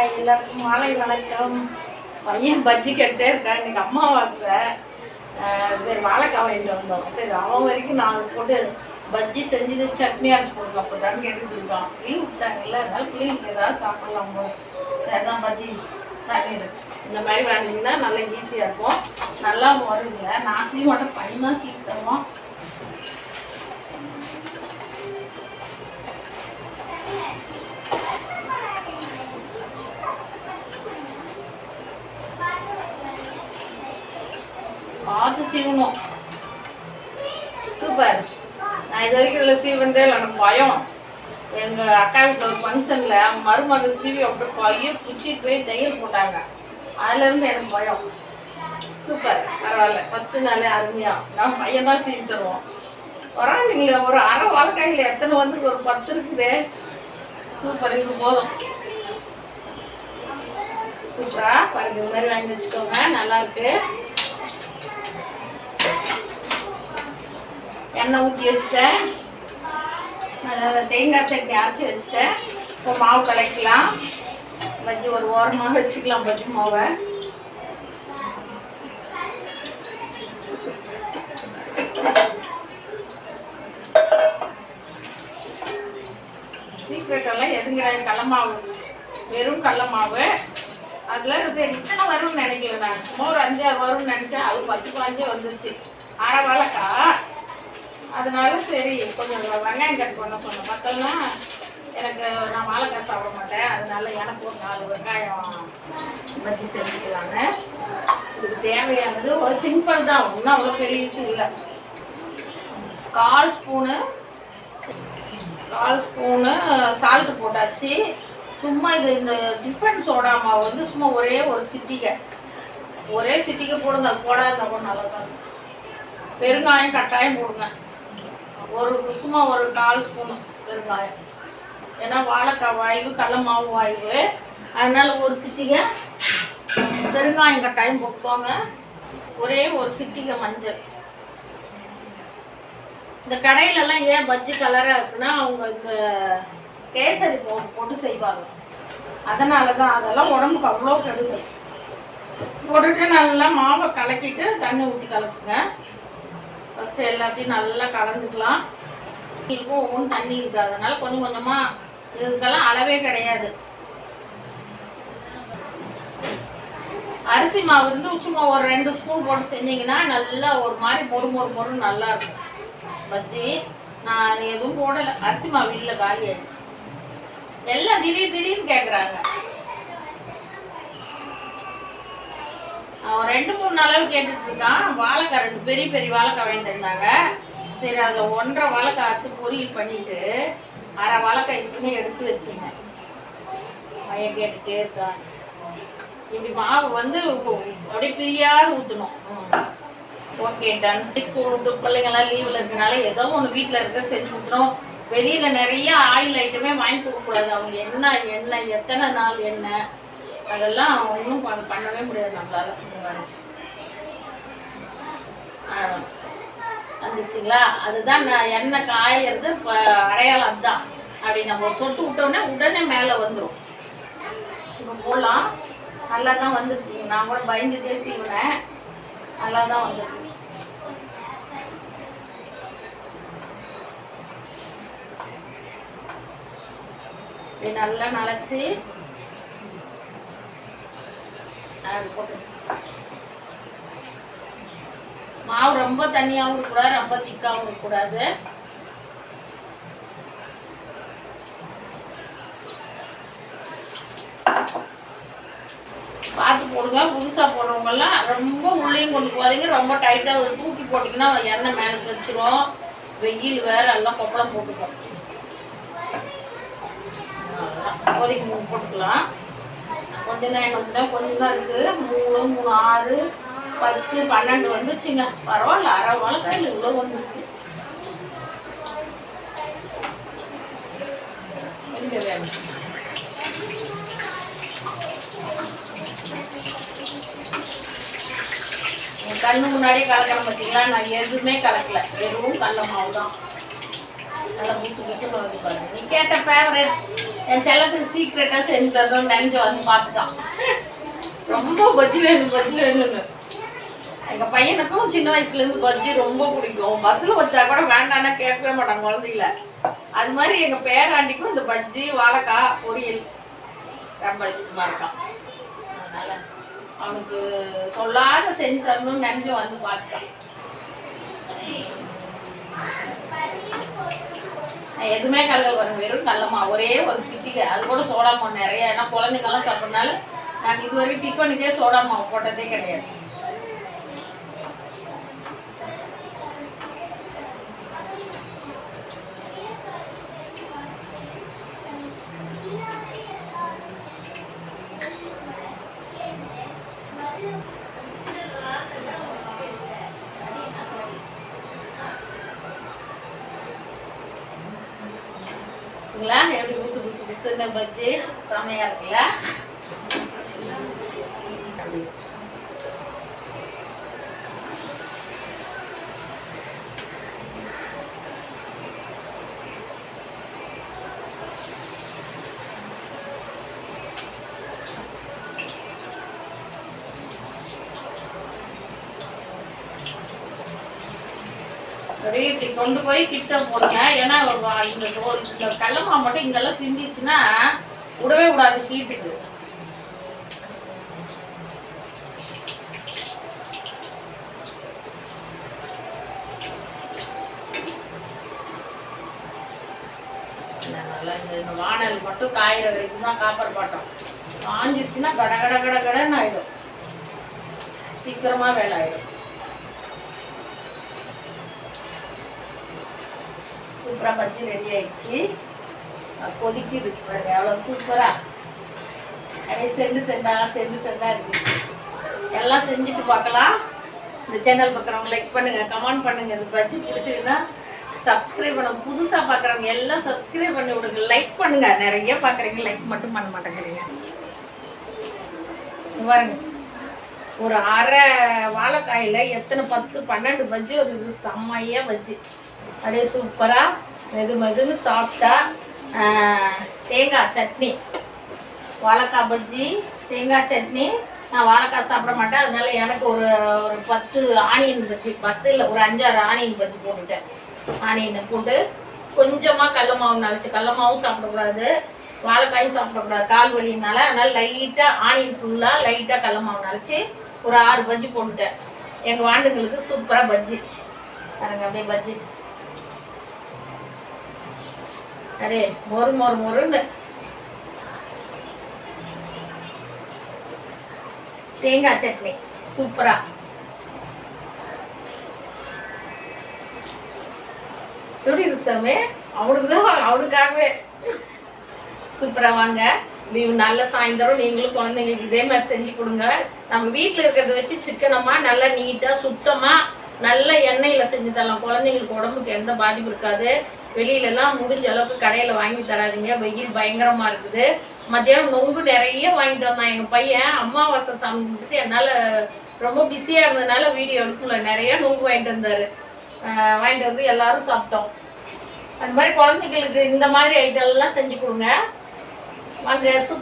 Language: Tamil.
ஹாய் எல்லாருக்கும் மாலை வணக்கம். பையன் பஜ்ஜி கேட்டே இருக்கா இன்னைக்கு அம்மாவாசை. சரி வாழைக்காய் வாங்கிட்டு வந்தோம். சரி அவன் வரைக்கும் நான் போட்டு பஜ்ஜி செஞ்சது சட்னி அரைச்சி போட்டுக்கலாம். அப்போ தான் கேட்டுட்டு இருக்கான். லீவ் விட்டாங்கல்ல அதனால பிள்ளைங்களுக்கு ஏதாவது சாப்பிடலாம் போது சரி தான் பஜ்ஜி. தண்ணீர். இந்த மாதிரி வாங்கினீங்கன்னா நல்லா ஈஸியாக இருக்கும். நல்லா வருதுல நான் சீ மாட்டேன். பையன் தான் சீக்கிரமாக பார்த்து சீவணும். சூப்பர். நான் இது வரைக்கும் இல்லை சீவன்தே இல்லை. எனக்கு பயம். எங்கள் அக்கா வீட்டில் ஒரு ஃபங்க்ஷனில் மருமக சீவி அப்படியே கையை பிடிச்சிட்டு போய் தையல் போட்டாங்க. அதுலேருந்து எனக்கு பயம். சூப்பர். பரவாயில்ல. ஃபஸ்ட்டு நாளே அருமையாக நான் பையன் தான் சீவி தருவோம். பரவாயில்லைங்களே ஒரு அரை வாழ்க்கையில் எத்தனை வந்து ஒரு பத்து இருக்குது. சூப்பர். இது போதும். சூப்பரா? பாருங்க இது மாதிரி வாங்கி வச்சுக்கோங்க. நல்லாயிருக்கு எண்ணெய் ஊற்றி வச்சுட்டேன். தேங்காய் சட்னி அரைச்சி வச்சுட்டேன். இப்போ மாவு கலக்கலாம். பஜ்ஜி ஒரு ஓரமாக வச்சுக்கலாம் பஜ்ஜி மாவை. சீக்கிரட்டெல்லாம் எதுங்கிற கடல மாவு. வெறும் கடல மாவு. அதில் சரி இத்தனை வரும்னு நினைக்கல நான். சும்மா ஒரு அஞ்சாறு வரும்னு நினச்சேன். அது பத்து பாஞ்சே வந்துருச்சு. அரை வாழைக்காய். அதனால சரி கொஞ்சம் வெங்காயம் கட் பண்ண சொன்னேன். பார்த்தோம்னா எனக்கு நான் வாழைக்காய் சாப்பிட மாட்டேன். அதனால எனக்கு ஒரு நாலு வெங்காயம் பஜ்ஜி செஞ்சுக்கலாங்க. இதுக்கு தேவையானது ஒரு சிம்பிள் தான். ஒன்றும் அவ்வளோ பெரிய விஷயம் இல்லை. கால் ஸ்பூனு கால் ஸ்பூனு சால்ட்டு போட்டாச்சு. சும்மா இது இந்த டிஃபன் சோடா மாவு வந்து சும்மா ஒரே ஒரு சிட்டிகை. ஒரே சிட்டிகை போடுங்க. போடாத கூட நல்லா தான் பெருங்காயம் கட்டாயம் போடுங்க. ஒரு சும்மா ஒரு நாலு ஸ்பூன் பெருங்காயம் ஏன்னா வாழைக்காய் வாய்வு கடல மாவு வாய்வு. அதனால ஒரு சிட்டிகை பெருங்காயம் கட்டாயம் போட்டுக்கோங்க. ஒரே ஒரு சிட்டிகை மஞ்சள். இந்த கடையிலலாம் ஏன் பஜ்ஜி கலராக இருக்குன்னா அவங்க இந்த கேசரி போ போட்டு செய்வாங்க. அதனால தான் அதெல்லாம் உடம்புக்கு அவ்வளோ கெடுதல். போட்டுட்டு நல்லா மாவை கலக்கிட்டு தண்ணி ஊற்றி கலக்குங்க. ஃபஸ்ட்டு எல்லாத்தையும் நல்லா கலந்துக்கலாம். இருக்கும் ஒவ்வொன்றும் தண்ணி இருக்காதனால கொஞ்சம் கொஞ்சமாக இதுக்கெல்லாம் அளவே கிடையாது. அரிசி மாவு இருந்து சும்மா ஒரு ரெண்டு ஸ்பூன் போட்டு செஞ்சீங்கன்னா நல்லா ஒரு மாதிரி மொறு மொறு மொறு நல்லா இருக்கும். பஜ்ஜி நான் எதுவும் போடலை. அரிசி மாவு இல்லை காலி ஆயிடுச்சு எல்லாம் திடீர் திடீர்னு கேட்குறாங்க அவன் ரெண்டு மூணு நாளாக கேட்டுட்டு இருக்கான் வாழைக்காய் ரெண்டு பெரிய பெரிய வாழைக்காய் வாங்கிட்டு இருந்தாங்க சரி அதில் ஒன்றரை வாழைக்காய் அறுத்து பொரியல் பண்ணிட்டு அரை வாழைக்காய் இதுக்குன்னு எடுத்து வச்சிருந்தேன். பையன் கேட்டுட்டே இருக்கான். இப்படி மாவு வந்து அப்படியே பிரியாது ஊற்றணும் ஓகே டன் ஸ்கூல் விட்டு பிள்ளைங்கள்லாம் லீவில் இருக்கனால ஏதோ ஒன்று வீட்டில் இருக்க செஞ்சு கொடுத்துரும். வெளியில் நிறைய ஆயில் ஐட்டமே வாங்கி கொடுக்கக்கூடாது. அவங்க என்ன என்ன எத்தனை நாள் என்ன? அதெல்லாம் ஒன்றும் பண்ண பண்ணவே முடியாது நம்மளால. வந்துச்சுங்களா? அதுதான் நான் எண்ணெய் காயறது அடையாளம் அதுதான் அப்படி நம்ம ஒரு சொட்டு விட்டோன்னே உடனே மேலே வந்துடும் இப்போ போகலாம் நல்லா தான் வந்துருக்கு. நான் கூட பயந்துட்டே சீவினேன். நல்லா தான் வந்துருக்கு. இப்படி நல்லா நனைச்சி மாவு ரொம்ப தண்ணியாகவும் இருக்கக்கூடாது ரொம்ப திக்காகவும் இருக்கக்கூடாது பார்த்து போடுங்க. புதுசாக போடுறவங்கெல்லாம் ரொம்ப உள்ளேயும் கொண்டு போகாதீங்க. ரொம்ப டைட்டாக தூக்கி போட்டிங்கன்னா எண்ணெய் மேலே தெரிச்சிரும் வெயில் வேற எல்லாம் கொப்பளம் போட்டுக்கும். இப்போதைக்கு மூணு போட்டுக்கலாம். கொஞ்சம் தான் எண்ணெய் கொஞ்சம் தான் இருக்குது மூணு மூணு ஆறு பத்து பன்னெண்டு வந்துச்சுங்க. பரவாயில்ல அரை வாழைக்காயில் இவ்வளோ வந்துருச்சு என் கண்ணு முன்னாடியே கலக்கிறேன் பார்த்தீங்களா நான் எதுவுமே கலக்கல. வெறும் கடல மாவு தான் நல்லா வந்து பாருங்க. நீ கேட்ட ஃபேவரட் என் செல்லத்துக்கு சீக்ரெட்டாக செஞ்சு தரணும்னு நினைஞ்சு வந்து பார்த்துட்டான். ரொம்ப பஜ்ஜி வேணும் பஜ்ஜி வேணும்னு. எங்கள் பையனுக்கும் சின்ன வயசுலேருந்து பஜ்ஜி ரொம்ப பிடிக்கும். பஸ்ஸில் வச்சா கூட வேண்டாம்னா கேட்கவே மாட்டாங்க குழந்தைங்கள அது மாதிரி எங்கள் பேராண்டிக்கும் இந்த பஜ்ஜி வாழைக்காய் பொரியல் ரொம்ப இஷ்டமாக இருக்கான் அதனால் அவனுக்கு சொல்லாத செஞ்சு தரணும்னு நினைஞ்சு வந்து பார்த்துட்டான். எதுவுமே கடலை வரும் வெறும் கடலமா ஒரே ஒரு சிட்டிகை. அது கூட சோடா மாவு நிறைய. ஏன்னா குழந்தைங்கெல்லாம் சாப்பிட்றதுனால நாங்கள் இது வரைக்கும் டிஃபனுக்கே சோடா மாவு போட்டதே கிடையாது இருக்குங்களா எப்படி புசு பஜ்ஜி செமையா இருக்குல்ல? அப்படியே இப்படி கொண்டு போய் கிட்ட போடுங்க. ஏன்னா இந்த இந்த கல்லமா மட்டும் இங்கெல்லாம் சிந்திச்சுன்னா விடவே விடாது ஹீட்டுக்கு நல்லா இந்த இந்த வானல் மட்டும் காயிற வரைக்கும் தான் காப்பர் பாட்டம். காஞ்சிருச்சுன்னா கட கட கட கடன்னு ஆயிடும். சீக்கிரமா வேலை ஆயிடும். சூப்பராக பஜ்ஜி ரெடி ஆயிடுச்சு அஹ் கொதிக்குது பாருங்க எவ்வளோ சூப்பராக அப்படியே செண்டு செண்டா செண்டு செண்டா இருக்கு எல்லாம் செஞ்சுட்டு பார்க்கலாம். இந்த சேனல் பார்க்குறவங்க லைக் பண்ணுங்கள் கமெண்ட் பண்ணுங்கள் இந்த பஜ்ஜி பிடிச்சிருந்தா சப்ஸ்கிரைப் பண்ணுங்க புதுசாக பார்க்குறவங்க எல்லாம் சப்ஸ்கிரைப் பண்ணி விடுங்க. லைக் பண்ணுங்கள் நிறைய பார்க்குறீங்க லைக் மட்டும் பண்ண மாட்டேங்கிறீங்க. பாருங்க. ஒரு அரை வாழைக்காயில் எத்தனை பத்து பன்னெண்டு பஜ்ஜி ஒரு இது செம்மையாக பஜ்ஜி. அப்படியே சூப்பராக மெது மெதுன்னு சாப்பிட்டா தேங்காய் சட்னி. வாழைக்காய் பஜ்ஜி தேங்காய் சட்னி. நான் வாழைக்காய் சாப்பிட மாட்டேன். அதனால எனக்கு ஒரு ஒரு பத்து ஆனியன் பஜ்ஜி பத்து இல்லை ஒரு அஞ்சாறு ஆனியன் பஜ்ஜி போட்டுட்டேன். ஆனியனை போட்டு கொஞ்சமாக கடல மாவு நினச்சி கடல மாவும் சாப்பிடக்கூடாது. வாழைக்காயும் சாப்பிடக்கூடாது கால் வலினால அதனால் லைட்டாக ஆனியன் ஃபுல்லாக லைட்டாக கடல மாவு நினச்சி ஒரு ஆறு பஜ்ஜி போட்டுட்டேன். எங்கள் வாண்டுங்களுக்கு சூப்பராக பஜ்ஜி. பாருங்க அப்படியே பஜ்ஜி. அடே மொறு மொறு மொறுன்னு. தேங்காய் சட்னி. சூப்பரா. எப்படி இருக்கு சாமி? அவனுக்கு தான் அவனுக்காகவே. சூப்பரா வாங்க. லீவு நல்ல சாயந்தரம் நீங்களும் குழந்தைங்களுக்கு இதே மாதிரி செஞ்சு கொடுங்க. நம்ம வீட்டில் இருக்கிறத வச்சு சிக்கனமாக நல்லா நீட்டாக சுத்தமாக நல்ல எண்ணெயில் செஞ்சு தரலாம். குழந்தைங்களுக்கு உடம்புக்கு எந்த பாதிப்பும் இருக்காது. வெளியிலலாம் முடிஞ்ச அளவுக்கு கடையில் வாங்கி தராதீங்க. வெயில் பயங்கரமாக இருக்குது. மத்தியானம் நொங்கு நிறைய வாங்கிட்டு வந்தான் எங்கள் பையன். அம்மாவாசை சாமிட்டு என்னால் ரொம்ப பிஸியாக இருந்ததுனால வீடியோ எடுக்கல. நிறைய நொங்கு வாங்கிட்டு வந்தார். வாங்கிட்டு வந்து எல்லாரும் சாப்பிட்டோம். அந்த மாதிரி குழந்தைங்களுக்கு இந்த மாதிரி ஐட்டம்லாம் செஞ்சு கொடுங்க. வாங்க சூப்பர்